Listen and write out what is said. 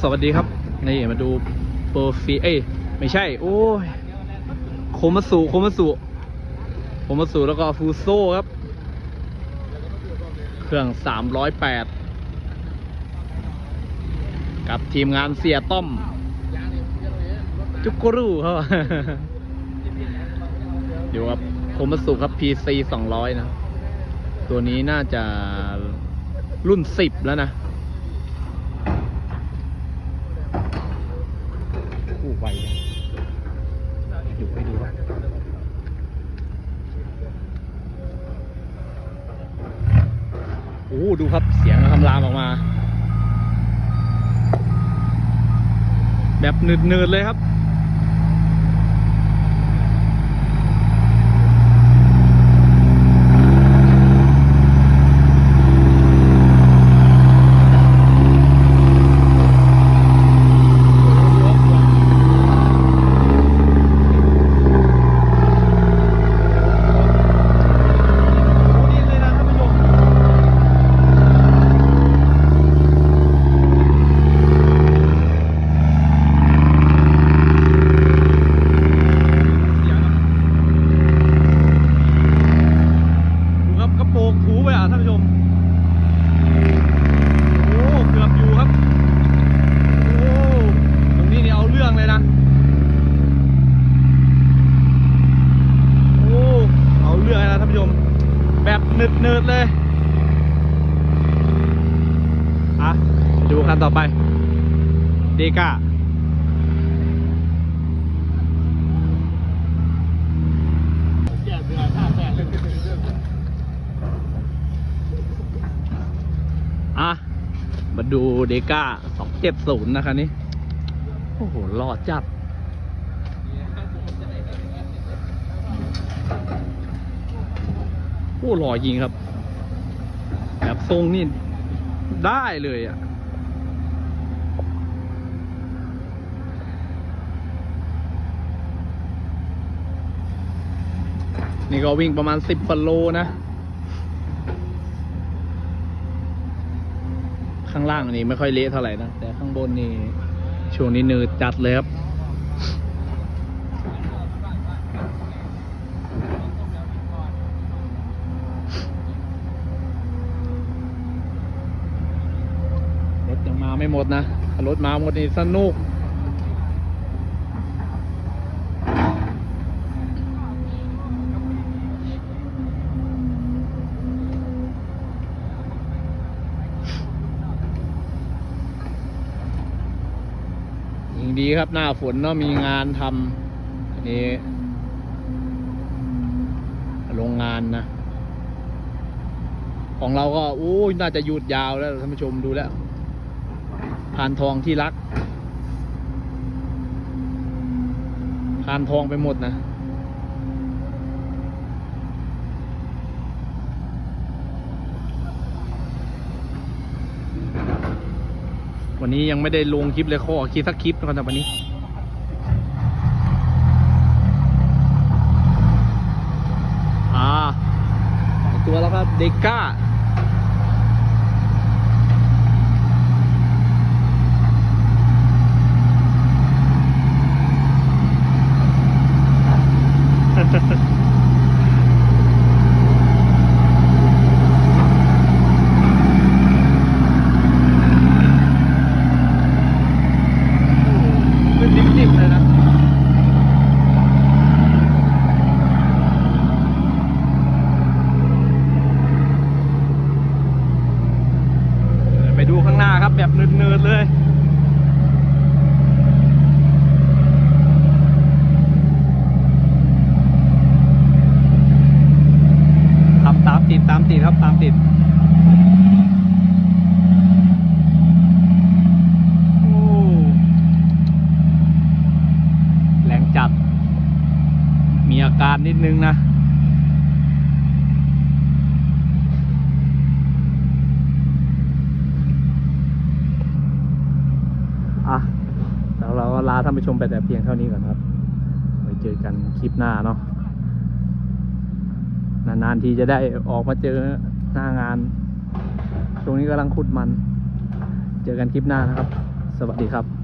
สวัสดีครับ นี่มาดูเปอร์ฟีเอ้ยไม่ใช่ โอ้ยโคมาสุโคมาสุโคมาสุแล้วก็ฟูโซครับ เครื่อง 308 กับทีมงานเสียต้อม จุกกรูครับอยู่กับโคมาสุครับ PC 200 นะ ตัวนี้น่าจะรุ่น 10 แล้วนะ คู่ไวเลยอยู่ให้ดูว่า โอ้ดูครับเสียงคำรามออกมา แบบหนืดๆเลยครับ นี่เลยนะท่านผู้ชมดูครับกระโปรงถูไปอะท่าน ผู้ชมโอ้เกือบอยู่ครับโอ้ตรงนี้นี่เอาเรื่องเลยนะโอ้เอาเรื่องเลยนะท่านผู้ชม แบบเนิดๆเลยอะดูคันต่อไปเดก้า อะ มาดูเดก้า270นย์นะคะนี่โอ้โหหล่อจัดโอ้หล่อจริงครับ แบบทรงนี่ได้เลยอะนี่ก็วิ่งประมาณสิบกิโลนะ ข้างล่างนี่ไม่ค่อยเละเท่าไหร่นะ แต่ข้างบนนี่ช่วงนี้เนืดจัดเลยครับรถยังมาไม่หมดนะรถมาหมดนี่สนุก ยิงดีครับหน้าฝนเนาะมีงานทำอันนี้โรงงานนะ ของเราก็อู้ยน่าจะหยุดยาวแล้วท่านผู้ชมดูแล้วพานทองที่รักพานทองไปหมดนะ วันนี้ยังไม่ได้ลงคลิปเลยขอคลิปสักคลิปนะครับวันนี้อ่าตัวแล้วครับเดก้า เป็นดิบๆเลยนะ ไปดูข้างหน้าครับแบบ เลยครับตามติดตามติดครับตามติดโอ้แรงจัด มีอาการนิดนึงนะแล้วเราก็ลา ท่านผู้ชมไปแต่เพียงเท่านี้ก่อนครับไว้เจอกันคลิปหน้าเนาะนานๆทีจะได้ออกมาเจอหน้างาน ตรงนี้กำลังขุดมัน เจอกันคลิปหน้านะครับ สวัสดีครับ